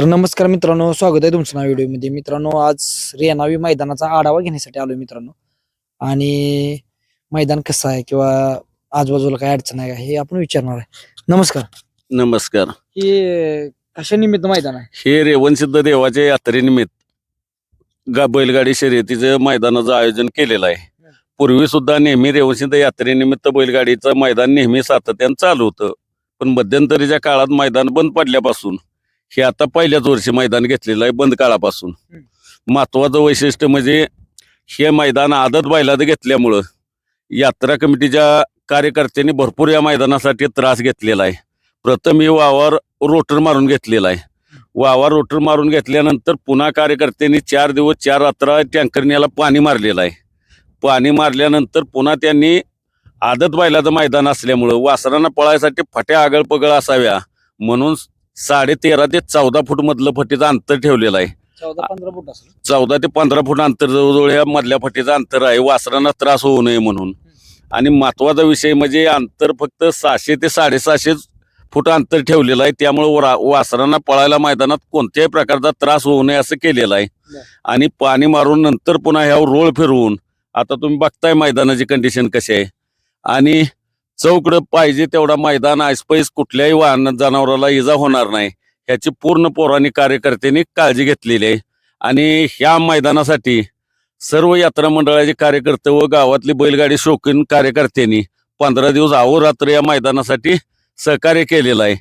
तर नमस्कार मित्रांनो स्वागत आहे तुमचं नाव व्हिडिओमध्ये. मित्रांनो आज रेनावी मैदानाचा आढावा घेण्यासाठी आलोय मित्रांनो. आणि मैदान कसं आहे किंवा आजूबाजूला काय अडचण आहे का हे आपण विचारणार आहे. नमस्कार. नमस्कार. हे कशा निमित्त मैदान आहे? हे रेवणसिद्ध देवाच्या यात्रेनिमित्त गा बैलगाडी शर्यतीचं मैदानाचं आयोजन केलेलं आहे. पूर्वी सुद्धा नेहमी रेवणसिद्ध यात्रेनिमित्त बैलगाडीचं मैदान नेहमी सातत्यानं चालू होतं. पण मध्यंतरीच्या काळात मैदान बंद पडल्यापासून हे आता पहिल्याच वर्षी मैदान घेतलेलं आहे बंद काळापासून. महत्वाचं वैशिष्ट्य म्हणजे हे मैदान आदत बैलाचं घेतल्यामुळं यात्रा कमिटीच्या कार्यकर्त्यांनी भरपूर या मैदानासाठी त्रास घेतलेला आहे. प्रथम ही वावर रोटर मारून घेतलेला आहे. वावर रोटर मारून घेतल्यानंतर पुन्हा कार्यकर्त्यांनी चार दिवस चार रात्र टँकरने याला पाणी मारलेलं आहे. पाणी मारल्यानंतर पुन्हा त्यांनी आदत बैलाचं मैदान असल्यामुळं वासरांना पळायसाठी फट्या आगळ पगळ असाव्या म्हणून साडे तेरा ते चौदा फूट मधलं फटीचं अंतर ठेवलेलं आहे. चौदा पंधरा फूट असेल. चौदा ते पंधरा फूट अंतर जवळजवळ या मधल्या फटीचं अंतर आहे. वासरांना त्रास होऊ नये म्हणून. आणि महत्त्वाचा विषय म्हणजे अंतर फक्त सहाशे ते साडेसहाशे फूट अंतर ठेवलेलं आहे. त्यामुळे वासरांना पळायला मैदानात कोणत्याही प्रकारचा त्रास होऊ नये असं केलेलं आहे. आणि पाणी मारून नंतर पुन्हा ह्यावर रोळ फिरवून आता तुम्ही बघताय मैदानाची कंडिशन कशी आहे. आणि चौकडं पाहिजे तेवढा मैदान आयस्पाईस कुठल्याही वाहन जनावराला इजा होणार नाही. ह्याची पूर्ण पौराणिक कार्यकर्त्यांनी काळजी घेतलेली आहे. आणि ह्या मैदानासाठी सर्व यात्रा मंडळाचे कार्यकर्ते व गावातली बैलगाडी शौकीन कार्यकर्त्यांनी पंधरा दिवस अहोरात्र या मैदानासाठी सहकार्य केलेलं आहे.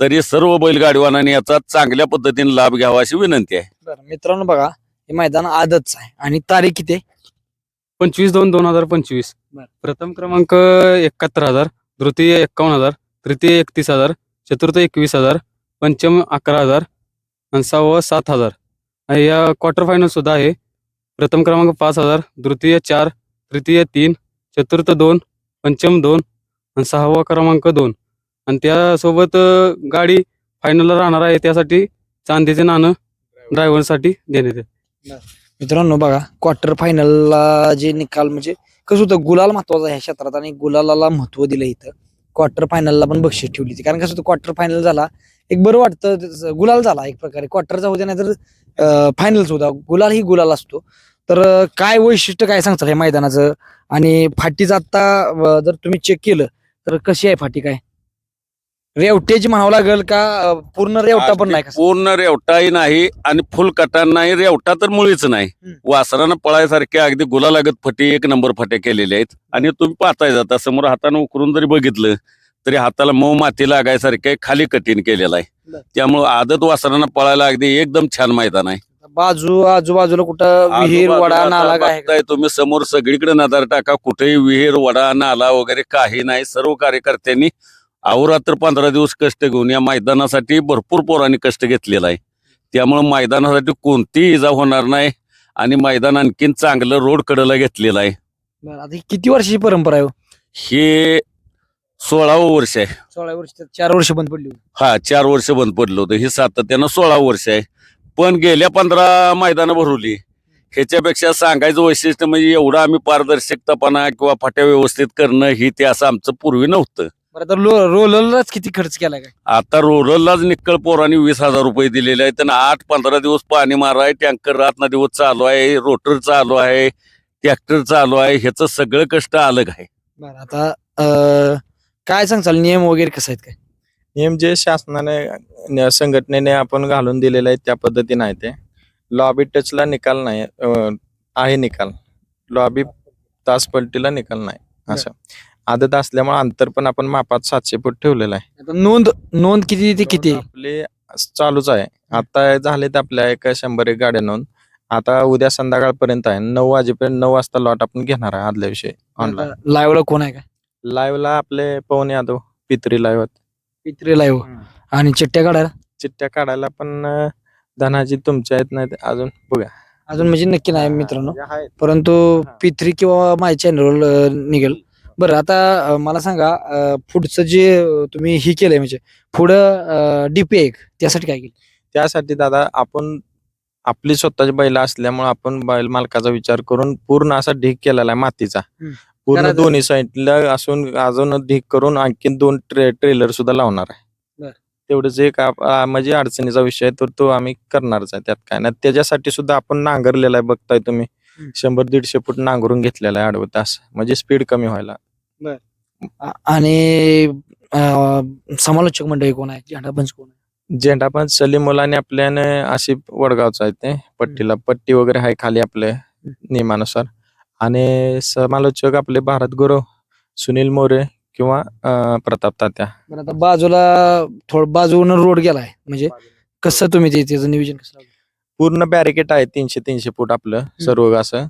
तरी सर्व बैलगाडीवानांनी याचा चांगल्या पद्धतीने लाभ घ्यावा अशी विनंती आहे. मित्रांनो बघा हे मैदान आदतच आहे. आणि तारीख किती? पंचवीस दोन दोन हजार पंचवीस. प्रथम क्रमांक एकाहत्तर हजार द्वितीय एक्कावन्न हजार तृतीय एकतीस हजार चतुर्थ एकवीस हजार पंचम अकरा हजार आणि सहावं सात हजार. आणि या क्वार्टर फायनल सुद्धा आहे. प्रथम क्रमांक पाच हजार द्वितीय चार तृतीय तीन चतुर्थ दोन पंचम दोन आणि सहावा क्रमांक दोन. आणि त्यासोबत गाडी फायनलला राहणार आहे. त्यासाठी चांदीचे नाणं ड्रायव्हरसाठी देण्यात येते मित्रांनो बघा क्वार्टर फायनलला जे निकाल म्हणजे कसं होतं गुलाल महत्त्वाचा ह्या क्षेत्रात आणि गुलालाला महत्त्व दिलं इथं. क्वार्टर फायनलला पण बक्षीस ठेवली होती. कारण कसं होतं क्वार्टर फायनल झाला एक बरं वाटतं गुलाल झाला एक प्रकारे. क्वार्टरचा होता नाही तर फायनलचा होता. गुलाल ही गुलाल असतो. तर काय वैशिष्ट्य काय सांगतात हे मैदानाचं? आणि फाटीचं आता जर तुम्ही चेक केलं तर कशी आहे फाटी काय? रेवटेची म्हणावं लागेल का अं, पूर्ण रेवटा पण नाही पूर्ण रेवटाही नाही आणि फुल कटान नाही. रेवटा तर मुळीच नाही. हम्म. वासरानं पळायसारखे अगदी गुलालागत फटी एक नंबर फटे केलेले आहेत. आणि तुम्ही पाहताय जाता समोर हातानं उकरून जरी बघितलं तरी हाताला मऊ माती लागायसारखे खाली कठीण केलेलं आहे. बरं. त्यामुळं आदत वासरानं पळायला अगदी एकदम छान मैदान आहे. बाजू आजूबाजूला कुठं विहीर आजूबाजूला वडा आता नाला काय आहे? का? बघताय तुम्ही समोर सगळीकडे नजर टाका कुठेही विहीर वडा नाला वगैरे काही नाही. सर्व कार्यकर्त्यांनी अहोरात्र पंधरा दिवस कष्ट घेऊन या मैदानासाठी भरपूर पोरांनी कष्ट घेतलेला आहे. त्यामुळे मैदानासाठी कोणतीही इजा होणार नाही आणि मैदान आणखीन चांगलं रोड कडेला घेतलेलं आहे. बरं, आता ही किती वर्षाची परंपरा आहे हो? हे सोळावं वर्ष आहे. सोळा वर्ष चार वर्ष बंद पडली होती. हा चार वर्ष बंद पडलं होतं. हे सातत्यानं सोळा वर्ष आहे. पण गेल्या पंधरा मैदानं भरवली. ह्याच्यापेक्षा सांगायचं वैशिष्ट्य म्हणजे एवढं आम्ही पारदर्शकतापणा किंवा फाट्या व्यवस्थित करणं ही ते असं आमचं पूर्वी नव्हतं. बरं तर लो रोलरलाच किती खर्च केलाय काय? आता रोलरलाच निक्कळ पोरांनी वीस हजार रुपये दिलेले आहेत आणि आठ पंधरा दिवस पाणी माराय टँकर रातना दिवस चालू आहे रोटर चालू आहे ट्रॅक्टर चालू आहे ह्याचं सगळं कष्ट अलग आहे. बरं आता अं, काय सांगचाल नियम वगैरे कसं आहेत काय? नियम जे शासनाने न- संघटनेने आपण घालून दिलेले आहेत त्या पद्धतीने आहे ते. लॉबी टचला निकाल नाही अं, आहे निकाल. लॉबी तास पलटीला निकाल नाही असं. आदत असल्यामुळे अंतर पण आपण मापात सातशे फूट ठेवलेलं आहे. आता नोंद नोंद किती ते किती? आहे? आपले चालूच आहे. आता झालेत आपल्या एक शंभर एक गाड्या नोंद. आता उद्या संध्याकाळपर्यंत आहे. नऊ वाजेपर्यंत नऊ वाजता लॉट आपण घेणार आहे आदल्या विषयी ऑनलाईन आता लाईव्हला कोण आहे काय लाईव्हला आपले पवन यादव पित्री लाईव्ह पित्रे लाईव्ह आणि चिट्ट्या काढायला? चिठ्ठ्या काढायला पण अं, धनाजी तुमच्या आहेत नाही अजून बघा अजून म्हणजे नक्की नाही मित्रांनो. म्हणजे आहेत. परंतु हा. पित्री किंवा माझ्या चॅनलवर निघेल. बरं आता अं, मला सांगा अं, पुढचं जे अं, तुम्ही ही केलंय म्हणजे पुढं डीपी एक त्यासाठी काय केलं? त्यासाठी दादा आपण आपली स्वतःची बैल असल्यामुळे आपण बैल मालकाचा विचार करून पूर्ण असा ढीक केलेला आहे मातीचा. हम्म. पूर्ण. दोन्ही साईडला असून अजून ढीक करून आणखीन दोन ट्रे ट्रेलर सुद्धा लावणार आहे. तेवढंच एक आप- आ, म्हणजे अडचणीचा विषय आहे तर तो आम्ही करणारच आहे त्यात काय नाही. त्याच्यासाठी सुद्धा आपण नांगरलेला आहे बघताय तुम्ही. हम्म. शंभर दीडशे फूट नांगरून घेतलेला आहे आडवं तास. म्हणजे स्पीड कमी व्हायला. आ- आणि अं, समालोचक मंडळी कोण आहे झेंडा पंच कोण आहे झेंडा पण सलीम मुलाने आपल्याने आशिफ वडगावचा आहे ते. पट्टीला पट्टी वगैरे आहे खाली आपले नियमानुसार. आणि समालोचक आपले भारत गुरु सुनील मोरे किंवा अं, प्रताप तात्या. आता बाजूला थोडं बाजून रोड गेलाय. म्हणजे कसं तुम्ही ते त्याचं नियोजन कसं लावलं? पूर्ण बॅरिकेड आहे तीनशे तीनशे फूट आपलं सर्व असं.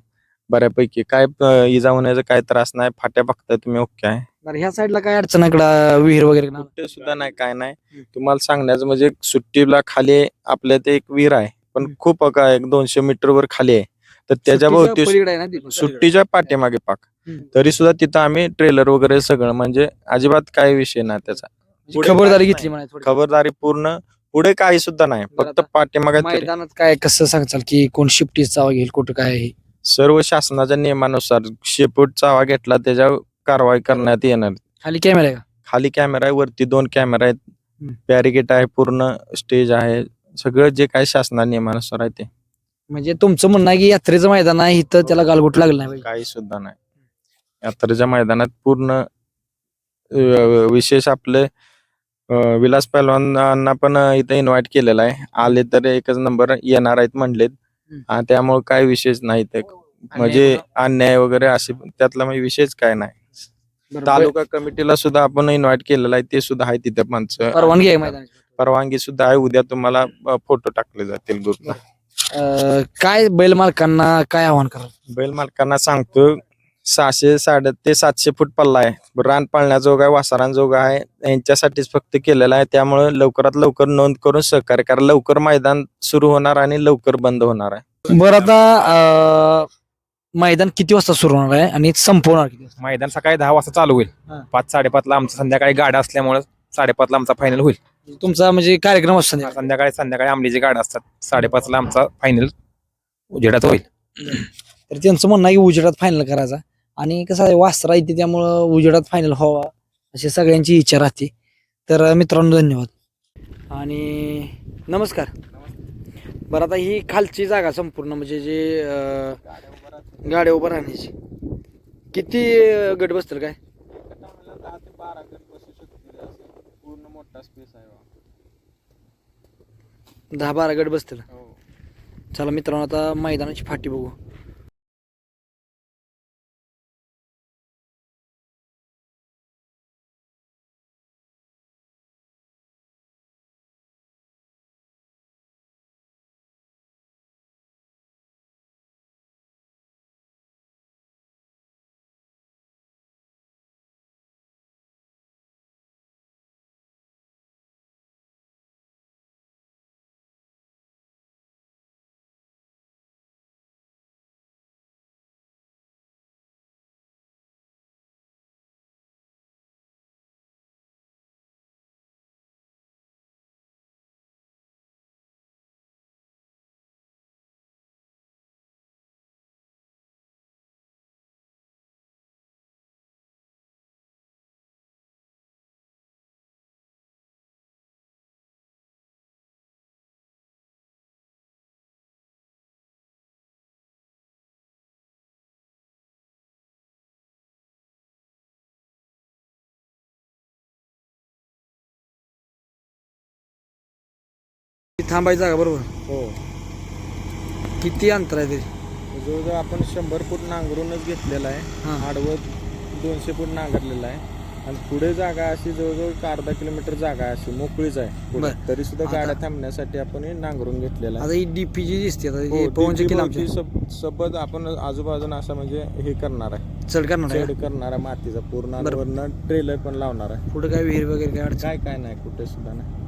बऱ्यापैकी काय अं, इजा होण्याचा काय त्रास नाही फाट्या बघताय तुम्ही ओके आहे बरं ह्या साईडला काय अडचण इकडं विहीर वगैरे ना? कुठे सुद्धा नाही काय नाही तुम्हाला सांगण्याचं म्हणजे सुट्टीला खाली आपल्या ते एक विहीर आहे पण हम्म. खूप काय एक दोनशे मीटर वर खाली आहे तर त्याच्या सुट्टीच्या भोवती पलीकडे आहे ना ती? सुट्टीच्या पाठीमागे पाक हम्म. तरी सुद्धा तिथं आम्ही ट्रेलर वगैरे सगळं म्हणजे अजिबात काही विषय नाही त्याचा पुढे खबरदारी घेतली थोडी. खबरदारी पूर्ण पुढे काही सुद्धा नाही बरं फक्त पाठीमागे मैदानात काय कसं सांगचाल की कोण शिफ्टी चावा घेईल कुठं काय आहे सर्व शासनाच्या नियमानुसार शेपूट चावा घेतला त्याच्यावर कारवाई करण्यात येणार. खाली कॅमेरा आहे का? खाली कॅमेरा आहे वरती दोन कॅमेरा आहेत. बॅरिकेड आहे पूर्ण स्टेज आहे. सगळं जे काही शासना नियमानुसार आहे ते. म्हणजे तुमचं म्हणणं आहे की यात्रेचं मैदान आहे इथं त्याला गालगोट लागलं नाही पाहिजे. काही सुद्धा नाही. यात्रेच्या मैदानात पूर्ण अं, विशेष आपले अं, विलास पैलवानांना पण इथे इन्व्हाइट केलेला आहे. आले तर एकच नंबर येणार आहेत म्हणलेत. आणि त्यामुळे काही विशेष नाही ते. म्हणजे अन्याय वगैरे असे त्यातला म्हणजे विशेष काय नाही. बरं, तालुका कमिटीला सुद्धा आपण इन्व्हाइट केलेलं आहे ते सुद्धा आहे तिथे पंच परवानगी आहे मैदानाची परवानगी सुद्धा आहे उद्या तुम्हाला फोटो टाकले जातील ग्रुपला अं, काय बैल मालकांना काय आव्हान करा बैल मालकांना सांगतो सहाशे साडे ते सातशे फूट पल्ला आहे. रान पाळण्याजोगा आहे वासरांजोगा आहे यांच्यासाठीच फक्त केलेला आहे. त्यामुळे लवकरात लवकर नोंद करून सहकार्य करा. लवकर मैदान सुरू होणार आणि लवकर बंद होणार आहे. बरं आता अं, मैदान किती वाजता सुरू होणार आहे आणि संपवणार किती वाजता? मैदान सकाळी दहा वाजता चालू होईल. हा. पाच साडेपाचला आमचं संध्याकाळी गाड्या असल्यामुळे साडेपाचला आमचा फायनल होईल. तुमचा म्हणजे कार्यक्रम असतो संध्याकाळी. संध्याकाळी संध्याकाळी आमलीची गाड्या असतात. साडेपाचला आमचा फायनल उजेडात होईल. तर त्यांचं म्हणणं आहे की उजेडात फायनल करायचा. आणि कसं आहे वासरा येते त्यामुळं उजेडात फायनल व्हावा अशी सगळ्यांची इच्छा राहते. तर मित्रांनो धन्यवाद. आणि नमस्कार. बरं आता ही खालची जागा संपूर्ण म्हणजे जे गाड्या उभं राहण्याची किती गट बसतील काय? दहा बारा गट बसतील. चला मित्रांनो आता मैदानाची फाटी बघू. थांबायची जागा बरोबर? हो. किती अंतर आहे तरी जवळजवळ आपण शंभर फूट नांगरूनच घेतलेला आहे. हां. आडवं दोनशे फूट नांगरलेला आहे. आणि पुढे जागा अशी जवळजवळ एक अर्धा किलोमीटर जागा अशी मोकळीच आहे पुढे. बरं. तरी सुद्धा आता- गाड्या थांबण्यासाठी आपण हे नांगरून घेतलेला आहे. आता ही डीपी जी दिसते आता हो, सब- सबत आपण आजूबाजूला असं म्हणजे हे करणार आहे. चढ करणार आहे शेड करणार आहे मातीचा. पूर्ण बरं. ट्रेलर पण लावणार आहे. पुढे काय विहीर वगैरे काय अडचण? काय काय नाही कुठे सुद्धा नाही.